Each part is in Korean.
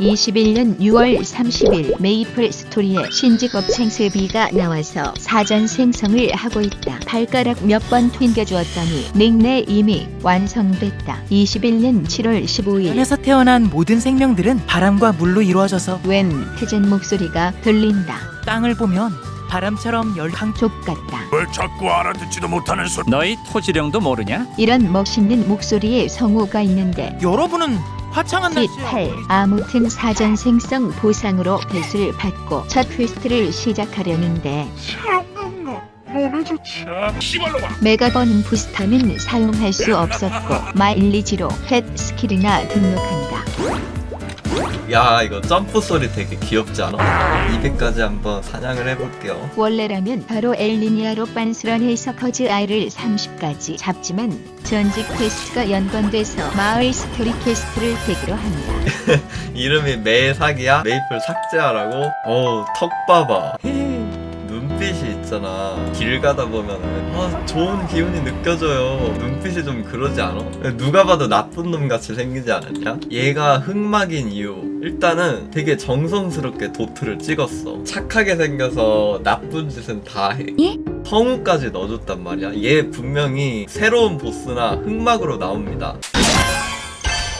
21년 6월 30일 메이플 스토리에 신직 업생 세비가 나와서 사전 생성을 하고 있다. 발가락 몇 번 튕겨주었더니 닉네 이미 완성됐다. 21년 7월 15일 땅에서 태어난 모든 생명들은 바람과 물로 이루어져서 웬 태전 목소리가 들린다. 땅을 보면 바람처럼 열강 족같다. 왜 자꾸 알아듣지도 못하는 소리 너희 토지령도 모르냐? 이런 멋있는 목소리에 성우가 있는데 여러분은 화창한 날씨에 8. 아무튼 사전 생성 보상으로 배수를 받고 첫 퀘스트를 시작하려는데 메가번 부스터는 사용할 수 없었고 마일리지로 펫 스킬이나 등록한다. 야 이거 점프 소리 되게 귀엽지 않아? 200까지 한번 사냥을 해볼게요 원래라면 바로 엘리니아로 빤스런해서 커즈 아이를 30까지 잡지만 전직 퀘스트가 연관돼서 마을 스토리 퀘스트를 되기로 한다. 이름이 매사기야? 메이플 삭제하라고? 어우 턱 봐봐 눈빛이 있잖아. 길 가다 보면은. 아 좋은 기운이 느껴져요. 눈빛이 좀 그러지 않아? 누가 봐도 나쁜 놈 같이 생기지 않았냐? 얘가 흑막인 이유. 일단은 되게 정성스럽게 도트를 찍었어. 착하게 생겨서 나쁜 짓은 다해. 성우까지 넣어줬단 말이야. 얘 분명히 새로운 보스나 흑막으로 나옵니다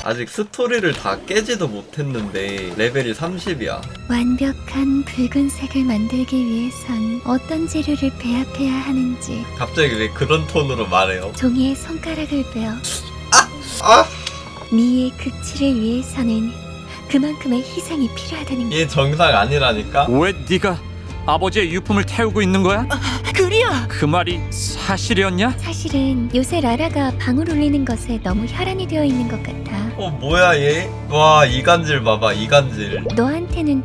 아직 스토리를 다 깨지도 못했는데 레벨이 30이야 완벽한 붉은색을 만들기 위해선 어떤 재료를 배합해야 하는지 갑자기 왜 그런 톤으로 말해요? 종이에 손가락을 빼어 아! 미의 극치를 위해서는 그만큼의 희생이 필요하다는 게얘 정상 아니라니까? 왜 네가 아버지의 유품을 태우고 있는 거야? 그리야 그 말이 사실이었냐? 사실은 요새 라라가 방울 올리는 것에 너무 혈안이 되어 있는 것 같아 어 뭐야 얘? 와 이간질 봐봐 이간질. 너한테는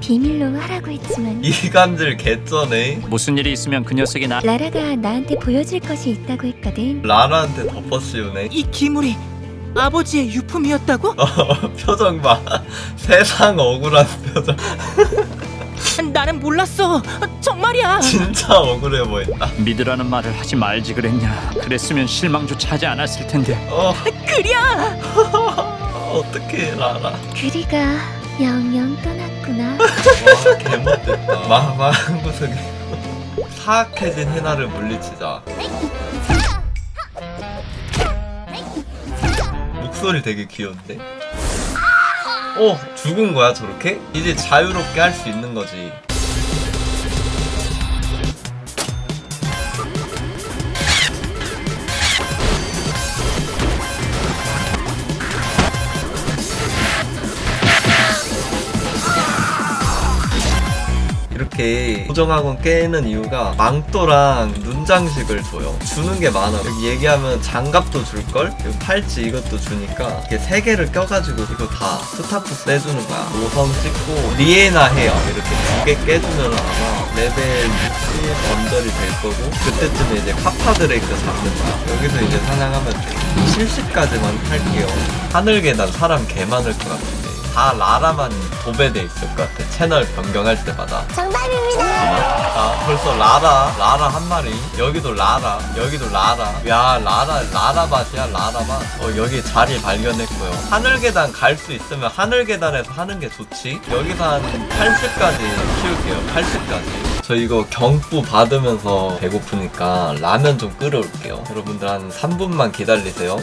비밀로 하라고 했지만 이간질 개쩌네. 무슨 일이 있으면 그 녀석이 나 라라가 나한테 보여줄 것이 있다고 했거든. 라라한테 덮어 씌우네. 이 기물이 아버지의 유품이었다고? 어, 표정 봐. 세상 억울한 표정 나는 몰랐어. 정말이야. 진짜 억울해 보인다. 믿으라는 말을 하지 말지 그랬냐? 그랬으면 실망조차 하지 않았을 텐데. 어. 그리야. 어떡해 라라. 그리가 영영 떠났구나. 와 개못됐다. 마마한 구석에. 사악해진 해나를 물리치자. 목소리 되게 귀여운데? 어 죽은 거야 저렇게? 이제 자유롭게 할 수 있는 거지 고정학원 깨는 이유가 망토랑 눈장식을 줘요. 주는 게 많아. 여기 얘기하면 장갑도 줄걸? 그리고 팔찌 이것도 주니까 이렇게 세 개를 껴가지고 이거 다 스타투스 해주는 거야. 5성 찍고 리에나 해요. 이렇게 두 개 깨주면 아마 레벨 60 언저리 될 거고 그때쯤에 이제 카파 드레이크 잡는 거야. 여기서 이제 사냥하면 돼. 70까지만 할게요. 하늘 계단 사람 개 많을 것 같은데. 다 라라만 도배돼 있을 것 같아. 채널 변경할 때마다. 아, 벌써 라라, 라라 한 마리. 여기도 라라, 여기도 라라. 야, 라라, 라라 맛이야, 라라 맛. 어, 여기 자리 발견했고요. 하늘 계단 갈 수 있으면 하늘 계단에서 하는 게 좋지. 여기서 한 80까지 키울게요, 80까지. 저 이거 경부 받으면서 배고프니까 라면 좀 끓여올게요. 여러분들 한 3분만 기다리세요.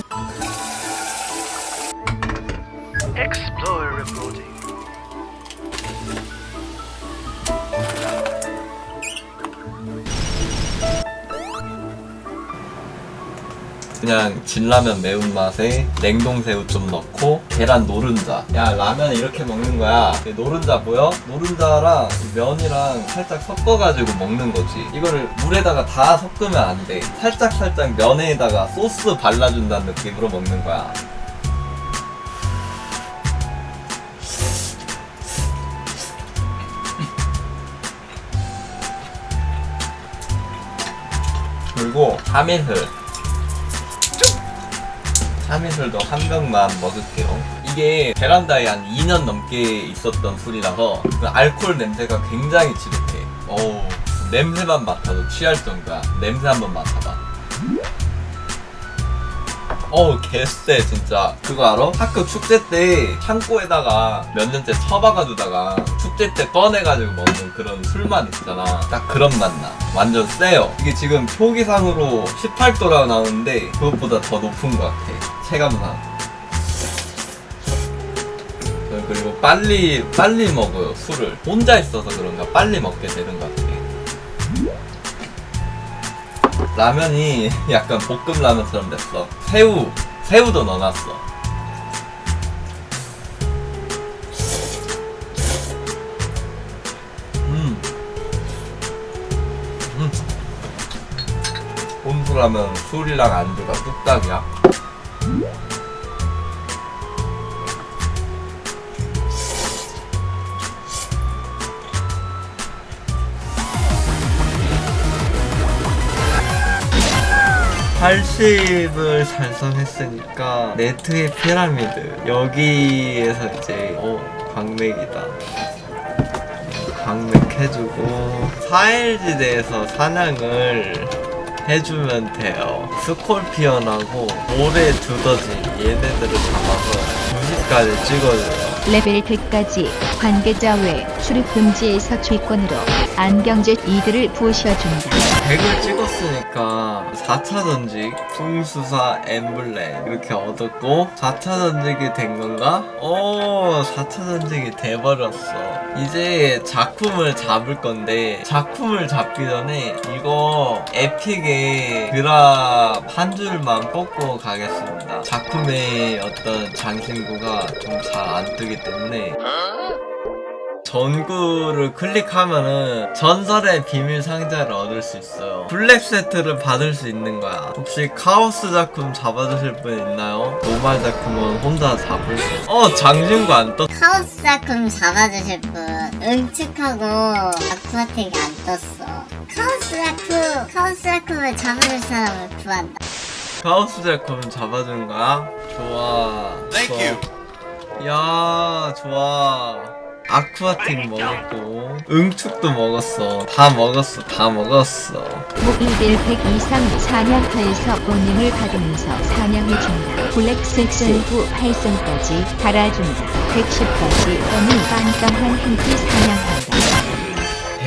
그냥 진라면 매운맛에 냉동새우 좀 넣고 계란 노른자. 야 라면 이렇게 먹는 거야. 이 노른자 보여? 노른자랑 이 면이랑 살짝 섞어가지고 먹는 거지. 이거를 물에다가 다 섞으면 안돼. 살짝 살짝 면에다가 소스 발라준다는 느낌으로 먹는 거야. 그리고 참이슬 참이슬도 한 병만 먹을게요. 이게 베란다에 한 2년 넘게 있었던 술이라서 그 알코올 냄새가 굉장히 지독해. 어우, 냄새만 맡아도 취할 정도야. 냄새 한번 맡아봐. 어우 개쎄 진짜. 그거 알아? 학교 축제 때 창고에다가 몇 년째 처박아 두다가 축제 때 꺼내가지고 먹는 그런 술맛 있잖아. 딱 그런 맛나. 완전 세요. 이게 지금 표기상으로 18도라고 나오는데 그것보다 더 높은 것 같아. 체감상. 그리고 빨리 빨리 먹어요 술을. 혼자 있어서 그런가 빨리 먹게 되는 것 같아 라면이 약간 볶음 라면처럼 됐어 새우 새우도 넣어놨어 음. 음. 온수라면 술이랑 안주가 뚝딱이야 (80을) 달성했으니까 네트의 피라미드. 여기에서 이제 어 광맥이다. 광맥해주고 사일지대에서 사냥을 해주면 돼요. 스콜피언하고 모래 두더지 얘네들을 잡아서 90까지 찍어줘요. 레벨 100까지 관계자 외 출입 금지에서 취권으로 안경제 이들을 부셔준다. 100을 찍었으니까 4차 전직, 풍수사, 엠블렘 이렇게 얻었고 4차 전직이 된 건가? 오 4차 전직이 돼버렸어 이제 작품을 잡을 건데 작품을 잡기 전에 이거 에픽의 그랍 한 줄만 뽑고 가겠습니다 작품의 어떤 장신구가 좀 잘 안 뜨기 때문에 전구를 클릭하면은 전설의 비밀 상자를 얻을 수 있어요. 블랙 세트를 받을 수 있는 거야. 혹시 카오스 작품 잡아주실 분 있나요? 노말 작품은 혼자 잡을 수. 어 장신구 안 떴. 카오스 작품 잡아주실 분 응축하고 아쿠아텍이 안 떴어 카오스 작품 카오스 작품을 잡아줄 사람을 구한다 카오스 작품 잡아준 거야? 좋아. 좋아. 야 좋아. 아쿠아틱 먹었고 응축도 먹었어. 다 먹었어. 다 먹었어. 100 이상 사냥터에서 본능을 받으면서 사냥해준다. 블랙 섹션후 활성까지 달아준다. 110까지 또는 깜깜한 한끼 사냥한다.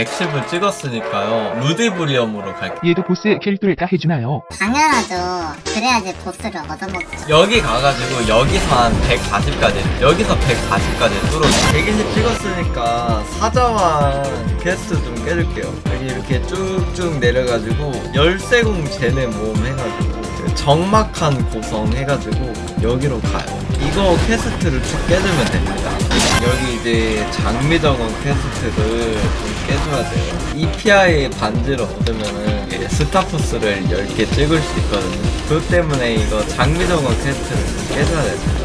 110을 찍었으니까요. 루디브리엄으로 갈게요. 얘도 보스 킬도를 다 해주나요? 당연하죠 그래야지 보스를 얻어먹지 여기 가가지고 여기서 한 140까지 여기서 140까지 뚫어줘 120 찍었으니까 사자왕 퀘스트 좀 깨줄게요 여기 이렇게 쭉쭉 내려가지고 열쇠공 제네 모험 해가지고 그 적막한 고성 해가지고 여기로 가요 이거 퀘스트를 쭉 깨주면 됩니다 여기 이제 장미정원 퀘스트를 좀 깨줘야 돼요. EPI 반지를 얻으면은 스타포스를 10개 찍을 수 있거든요. 그 때문에 이거 장미정원 퀘스트를 좀 깨줘야 됩니다